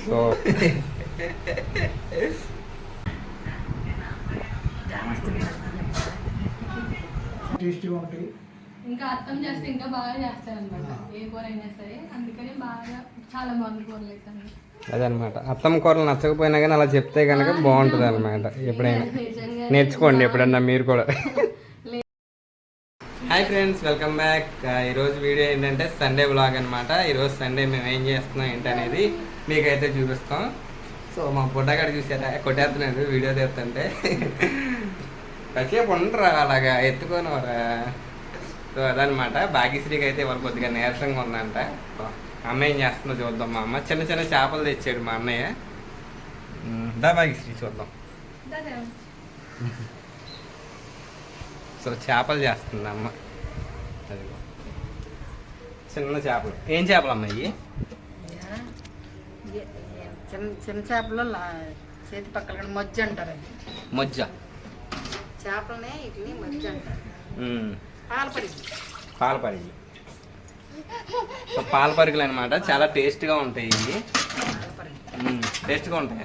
So టేస్టీగా ఉంటాయి. ఇంకా అర్థం చేస్తే ఇంకా బాగా చేస్తారనమాట ఏ కూర అయినా సరే అందుకని బాగా చాలా బాగుంది కూరలు. అదనమాట అత్తమ్మ కూరలు నచ్చకపోయినా కానీ అలా చెప్తే కనుక బాగుంటుంది అనమాట ఎప్పుడైనా. నేర్చుకోండి ఎప్పుడన్నా మీరు కూడా. Hi friends welcome back. ఈరోజు వీడియో ఏంటంటే సండే బ్లాగ్ అనమాట ఈరోజు సండే మేము ఏం చేస్తున్నాం ఏంటనేది మీకైతే చూపిస్తాం. సో మా పుట్టగాడ చూసారా? కొట్టేస్తున్నాడు వీడియో తీస్తుంటే. కాసేపు ఉండరా అలాగా? ఎత్తుకోనివరా సో అదనమాట భాగ్యశ్రీకి అయితే ఇవాళ కొద్దిగా నీరసంగా ఉందంట. అమ్మ ఏం చేస్తుందో చూద్దాం మా అమ్మ. చిన్న చిన్న చేపలు తెచ్చాడు మా అన్నయ్య. దా భాగ్యశ్రీ చూద్దాం. సో చేపలు చేస్తుంది అమ్మ. అదిగో చిన్న చేపలు. ఏం చేపలు అమ్మ ఇవి ఏ- ఏ- చిన్న చిన్న చేపలు చేతి పక్కల మజ్జి అంటారు అది. మొజ్జ? చేపలనే వీటిని మజ్జి అంటారు. ఉమ్, పాలపడి. పాల పరిగెలు సో అనమాట చాలా టేస్ట్గా ఉంటాయి ఇవి టేస్ట్గా ఉంటాయి?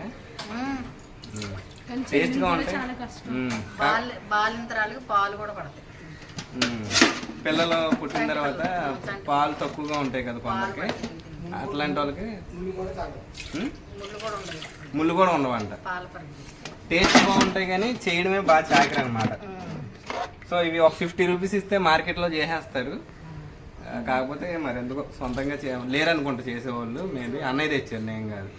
టేస్ట్గా ఉంటాయి. బాలింతరాలకు పాలు కూడా పడతాయి. పిల్లలు పుట్టిన తర్వాత పాలు తక్కువగా ఉంటాయి కదా కొందరికి. అట్లాంటి వాళ్ళకి ముళ్ళు కూడా ఉండవంట. టేస్ట్ బాగుంటాయి కానీ చేయడమే బాగా చాకరి అనమాట సో ఇవి ఒక ఫిఫ్టీ రూపీస్ ఇస్తే మార్కెట్లో చేసేస్తారు. కాకపోతే మరి ఎందుకో సొంతంగా చే లేరనుకుంటా చేసేవాళ్ళు. మేబీ అన్నయ్య తెచ్చారు నేను కాదు.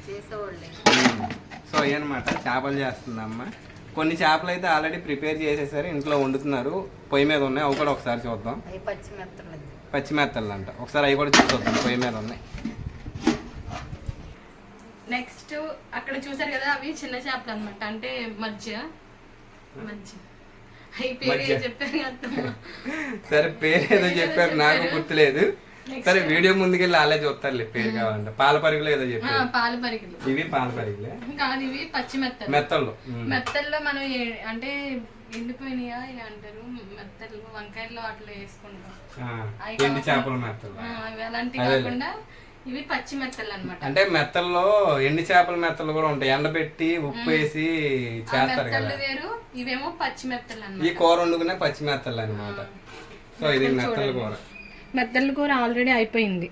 సో అనమాట చేపలు చేస్తుంది అమ్మ కొన్ని చేపలు అయితే ఆల్రెడీ ప్రిపేర్ చేసేసారు ఇంట్లో వండుతున్నారు. పొయ్యి మీద ఉన్నాయి అవి కూడా ఒకసారి చూద్దాం. అవి పచ్చి మెత్తలు పచ్చిమెత్తలు అంట. ఒకసారి అవి కూడా చూద్దాం పొయ్యి మీద ఉన్నాయి. నెక్స్ట్ అక్కడ చూసారు కదా అవి చిన్న చేపలు అనమాట అంటే మధ్య మధ్య. సరే పేరు ఏదో చెప్పారు నాకు గుర్తులేదు. సరే వీడియో ముందుకెళ్ళి వాళ్ళే చూస్తారులే పేరు కావాలంటే. పాల పరుగులు ఏదో ఆ, చెప్పారు పాల పరిగెలు. ఇవి పాల పరుగులే? కాదు ఇవి పచ్చి మెత్తలు. మ్మ్. మెత్తల్లో మనం అంటే ఎండిపోయినాయా అంటారు? మెత్తలు వంకాయల్లో అట్లా వేసుకుంటాం. ఎండి చేపల మెత్తలు. అలాంటివి. కాకుండా ఇవి పచ్చి మెత్తలు అనమాట అంటే మెత్తల్లో ఎండి చేపల మెత్తలు కూడా ఉంటాయి. ఎండబెట్టి ఉప్పు వేసి చేస్తారు కదా. వేరు ఇవేమో పచ్చి మెత్తలు ఈ కూర వండుకునే పచ్చి మెత్తలు అనమాట సో ఇది మెత్తల కూర. మెత్తల కూర ఆల్రెడీ అయిపోయింది.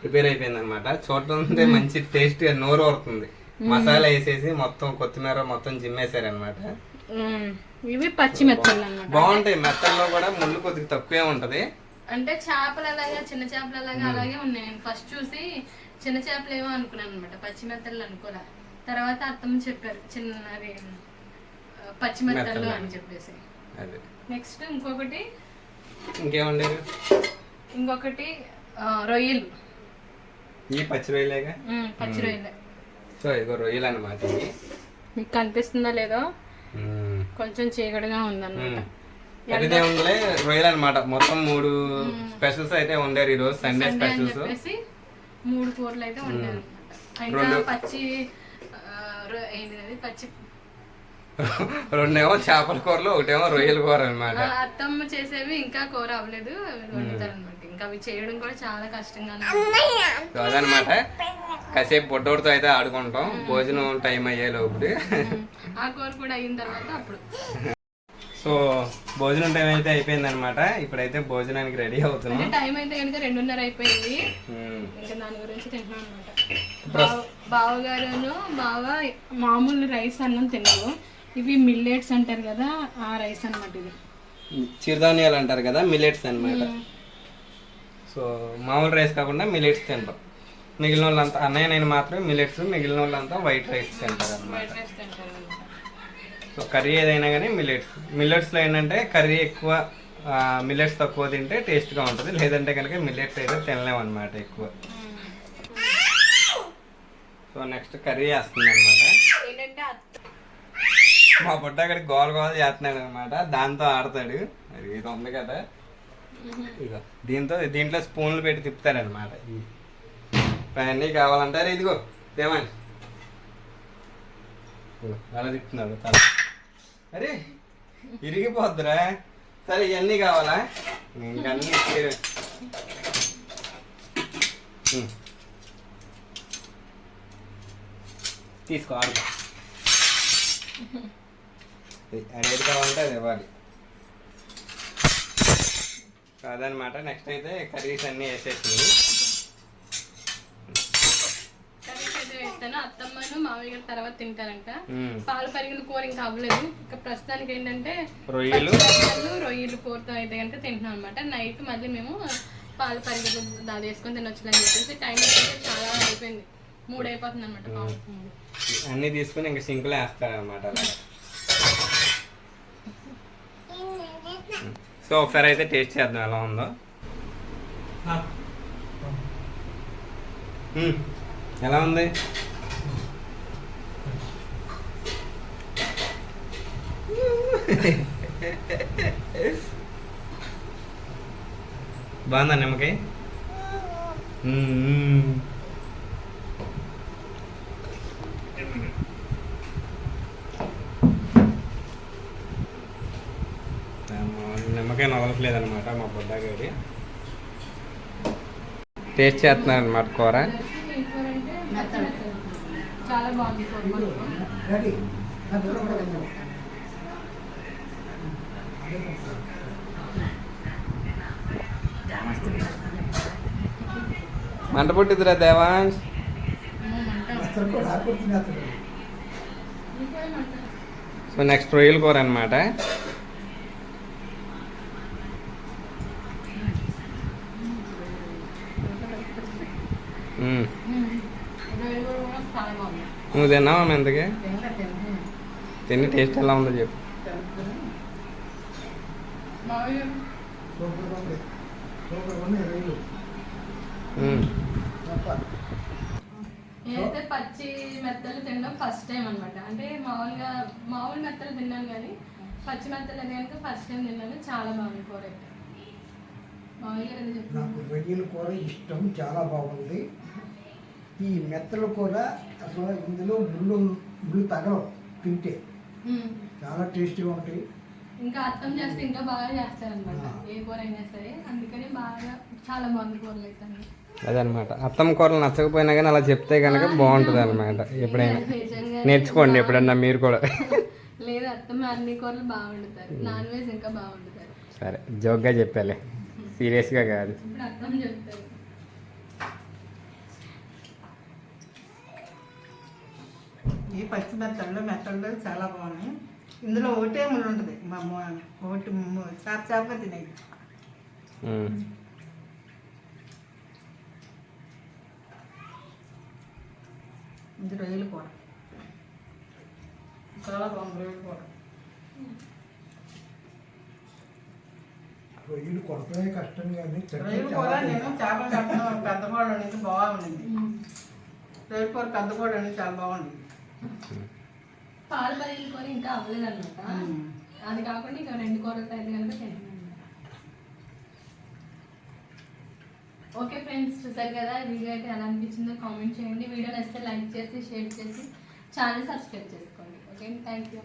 ప్రిపేర్ అయిపోయింది అనమాట చూడటంటే మంచి టేస్ట్ నోరు ఊరుతుంది. మసాలా వేసేసి మొత్తం కొత్తిమీర మొత్తం జిమ్మేశారు అనమాట ఇవి పచ్చి మెత్తలు అన్నమాట. బాగుంటాయి. మెత్తల్లో కూడా ముళ్ళు కొద్దిగా తక్కువే ఉంటది. అంటే చేపలు అలాగే చిన్న చేపలు అలాగే అలాగే ఉన్నాయి. నేను ఫస్ట్ చూసి చిన్న చేపలు ఏమో అనుకున్నాను అనమాట పచ్చి మెత్తలు అనుకోలే తర్వాత అత్తమ్మ చెప్పారు చిన్న పచ్చి మెత్తలు మెత్తలు. అని చెప్పేసి. అదే. నెక్స్ట్ ఇంకొకటి ఇంకేముండేది? ఇంకొకటి రొయ్యలు. ఈ పచ్చి రొయ్యలేగా? పచ్చి రొయ్యలు. సో ఇగో రొయ్యలు అనమాట ఇవి. మీకు కనిపిస్తుందో లేదో. కొంచెం చీకటిగా ఉందన్నమాట. అదిదే ఉందిలే రొయ్యలు అనమాట మొత్తం మూడు స్పెషల్స్ అయితే ఉండారు ఈ రోజు సండే స్పెషల్స్. మూడు కూరలు అయితే రెండు- పచ్చి పచ్చి రెండేమో చేపల కూరలు ఒకటేమో రొయ్యల కూర అనమాట అత్తమ్మ చేసేవి ఇంకా కూర అవ్వలేదు అనమాట ఇంకా అవి చేయడం కూడా చాలా కష్టంగా అదనమాట కాసేపు పొట్టోడితో అయితే ఆడుకుంటాం. భోజనం టైం అయ్యే లోపు ఆ కూర కూడా అయిన తర్వాత అప్పుడు. సో భోజనం టైం అయితే అయిపోయింది అనమాట ఇప్పుడైతే భోజనానికి రెడీ అవుతున్నాం. టైం అయితే కనుక రెండున్నర అయిపోయింది. ఇంకా దాని గురించి తింటున్నాం అనమాట బావగారును బావ మామూలు రైస్ అన్నం తిన్నారు ఇవి మిల్లెట్స్ అంటారు కదా ఆ రైస్ అన్నమాట ఇది చిరుధాన్యాలు అంటారు కదా మిలెట్స్ అన్నమాట. సో మామూలు రైస్ కాకుండా మిలెట్స్ తింటాం. మిగిలిన వాళ్ళంతా అన్నయ్య నేను మాత్రమే మిలెట్స్ మిగిలిన వాళ్ళంతా వైట్ రైస్ తింటారు అనమాట సో కర్రీ ఏదైనా కానీ మిల్లెట్స్ మిల్లెట్స్లో ఏంటంటే కర్రీ ఎక్కువ మిల్లెట్స్ తక్కువ తింటే టేస్ట్గా ఉంటుంది. లేదంటే కనుక మిల్లెట్స్ అయితే తినలేము అనమాట ఎక్కువ సో నెక్స్ట్ కర్రీ వేస్తుంది అనమాట మా బుడ్డ అక్కడ గోల్ గోల్ చేస్తున్నాడు అనమాట దాంతో ఆడతాడు. అది ఇది ఉంది కదా. ఇదిగో దీంతో దీంట్లో స్పూన్లు పెట్టి తిప్పుతారనమాట అన్నీ కావాలంటారు ఇదిగో దేమని అలా తిప్పుతున్నాడు తల. అరే ఇరిగిపోద్దురా. సరే ఇవన్నీ కావాలా? ఇంకన్నీ ఇచ్చేరు. ఉమ్. తీసుకో ఆడుకో. అది ఏది కావాలంటే అది ఇవ్వాలి. కాదనమాట. నెక్స్ట్ అయితే కర్రీస్ అన్నీ వేసేసింది. అత్తమ్మను మామయ్య గారు తర్వాత తింటారంట. పాలు పరిగిన కూర ఇంకా అవ్వలేదు. ఇంకా ప్రస్తుతానికి ఏంటంటే రొయ్యలు. రొయ్యలు కూరతో అయితే కనుక తింటున్నాం అనమాట నైట్ మళ్ళీ మేము పాలు పరిగెలు దాని వేసుకొని తినొచ్చులని చెప్పేసి టైం అయితే చాలా అయిపోయింది. మూడు అయిపోతుంది అనమాట అన్నీ తీసుకుని ఇంకా సింకులో వేస్తారనమాట సో ఒకసారి అయితే టేస్ట్ చేద్దాం ఎలా ఉందో. ఎలా ఉంది? బాగుందా నిమ్మకాయ? మ్మ్, మ్మ్. నిమ్మకాయ నవలట్లేదు అనమాట మా బుడ్డగాడి టేస్ట్ చేస్తున్నాను అనమాట కూర. చాలా బాగుంది. మంట పుట్టిద్దిరా మంట. సో నెక్స్ట్ రొయ్యల కూర అనమాట మ్మ్. రొయ్యల కూర కూడా చాలా బాగుంది నువ్వు తిన్నావా ఎంతకి. తిని టేస్ట్ ఎలా ఉందో చెప్పు. నేనైతే పచ్చి మెత్తలు తినడం ఫస్ట్ టైం అనమాట అంటే మామూలుగా మామూలు మెత్తలు తిన్నాను కానీ పచ్చి మెత్తలు అయితే కనుక ఫస్ట్ టైం తిన్నాను. చాలా బాగుంది కూర అయితే. మామూలుగా ఏదో నాకు రొయ్యల కూర ఇష్టం చాలా బాగుంది. ఈ మెత్తల కూర అసలు ఇందులో ముళ్ళు ముళ్ళు తగలవు తింటే. చాలా టేస్టీగా ఉంటాయి. ఇంకా అర్థం చేస్తే ఇంకా బాగా చేస్తారనమాట. ఏ కూర అయినా సరే. అందుకని బాగా చాలా బాగుంది కూరలు అయితే. అదనమాట అత్తమ్మ కూరలు నచ్చకపోయినా కానీ అలా చెప్తే కనుక బాగుంటుంది అనమాట ఎప్పుడైనా. నేర్చుకోండి ఎప్పుడన్నా మీరు కూడా. లేదు అత్తమ్మ అన్ని కూరలు బాగా వండుతారు నాన్ వెజ్ ఇంకా బాగా వండుతారు సరే జోక్గా చెప్పాలి. సీరియస్గా కాదు. ఇప్పుడు అర్థం చెప్తారు. ఈ పచ్చి మెత్తళ్ళు మెత్తళ్ళు చాలా బాగున్నాయి. ఇందులో ఒకటే ముళ్ళు ఉంటుంది. మా ఒకటి చేప చేప తినేది. ఇది రొయ్యలు కూర చాలా బాగుంది రొయ్యలు కూర రొయ్యలు కొడతమే కష్టం కానీ రొయ్యలు కూర చాలా నేను చేపలు కట్టడం పెద్ద కోడ నుంచి బాగుండింది. రొయ్యల కూర పెద్ద కోడ నుంచి చాలా బాగుంది పాలు బయలు కూర ఇంకా అవ్వలేదు అనమాట అది కాకుండా ఇంకా రెండు అయితే కనుక తిన్నాను ఓకే ఫ్రెండ్స్ చూసారు కదా వీడియో అయితే ఎలా అనిపించిందో కామెంట్ చేయండి. వీడియో నచ్చితే లైక్ చేసి షేర్ చేసి ఛానల్ సబ్స్క్రైబ్ చేసుకోండి. Okay thank you